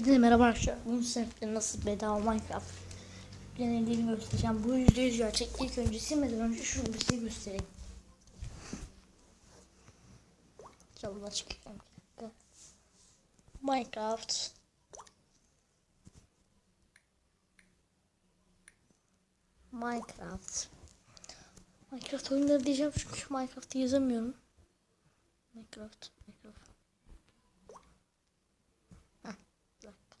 Hepinize merhaba arkadaşlar. Bugün sınıfta nasıl bedava Minecraft denediğini göstereceğim. Bu yüzde yüz gerçek. İlk önce silmeden önce şunu bir şey göstereyim. Bir dakika. Minecraft. Minecraft. Minecraft oyunları diyeceğim çünkü Minecraft'ı yazamıyorum. Minecraft, Minecraft. Heh, bir dakika.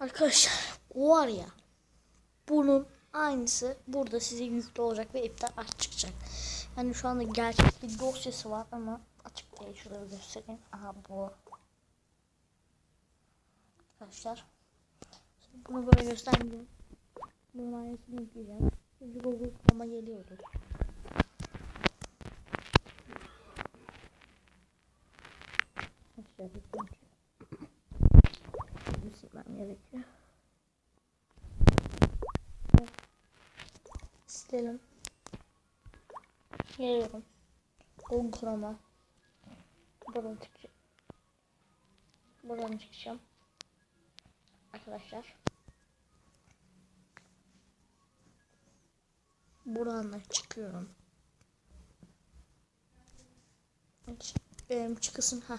Arkadaşlar o var ya bunun aynısı burada size yüklü olacak ve iptal aç. Yani şu anda gerçek bir dosyası var ama açık değil. Şurada göstereyim. Aha bu. Arkadaşlar. Şimdi bunu böyle gösterdim. Bunun aynısını yükleyeceğim. Çünkü Google Chrome'a geliyordu. Aşağı silmem gerekiyor. Silelim. Geliyorum. Google Chrome'a. Buradan çıkacağım. Buradan çıkacağım. Arkadaşlar. Buradan da çıkıyorum. Benim çıkısın ha.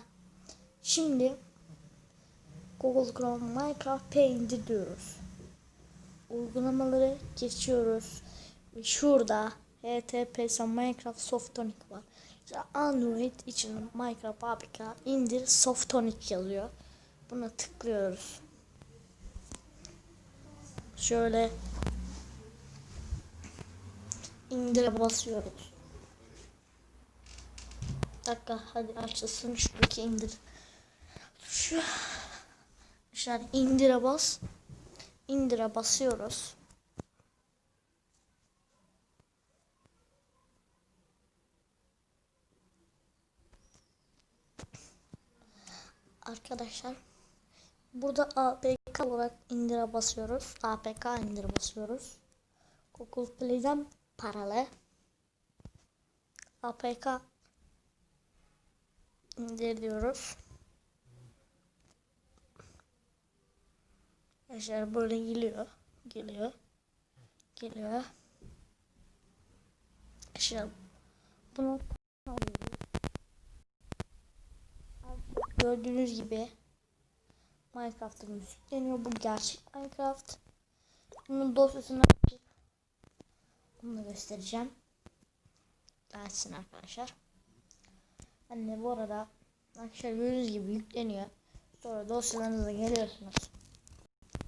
Şimdi Google Chrome Minecraft Paint'i diyoruz. Uygulamaları geçiyoruz. Ve şurada HTTPS Minecraft Softonic var. İşte Android için Minecraft APK indir Softonic yazıyor. Buna tıklıyoruz. Şöyle indire basıyoruz. Bir dakika hadi açılsın şuradaki indir. Şu Arkadaşlar indire bas. İndire basıyoruz. Arkadaşlar burada APK olarak indire basıyoruz. APK indire basıyoruz. Google Play'den paralı. APK indir diyoruz. Arkadaşlar böyle geliyor. Geliyor. Geliyor. Arkadaşlar bunu gördüğünüz gibi Minecraft'ın yükleniyor. Bu gerçek Minecraft. Bunun dosyasını açıp bunu göstereceğim. Gelsin arkadaşlar. Anne bu arada arkadaşlar gördüğünüz gibi yükleniyor. Sonra dosyalarınıza geliyorsunuz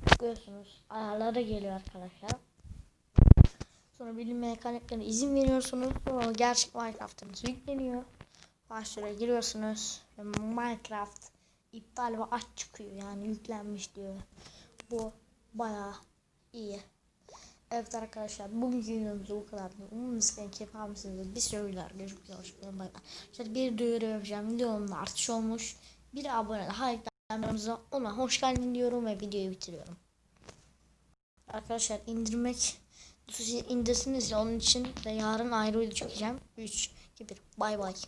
tıklıyorsunuz. Ayarlara geliyor arkadaşlar. Sonra bilinmeyen kaynaklara izin veriyorsunuz. Sonra gerçek Minecraft'ınız yükleniyor. Başlığa giriyorsunuz. Ve Minecraft iptal ve aç çıkıyor. Yani yüklenmiş diyor. Bu bayağı iyi. Evet arkadaşlar bugünkü videomuz bu kadar. Umarım sizden keyif almışsınızdır. Bir söyler. Görüşmek üzere. Bir duyuru yapacağım. Videomda artış olmuş. Bir abone like kanalımıza ona hoş geldin diyorum ve videoyu bitiriyorum. Arkadaşlar indirmek siz indirsiniz ya onun için de yarın ayrı video çekeceğim. 3 2 1 bay bay.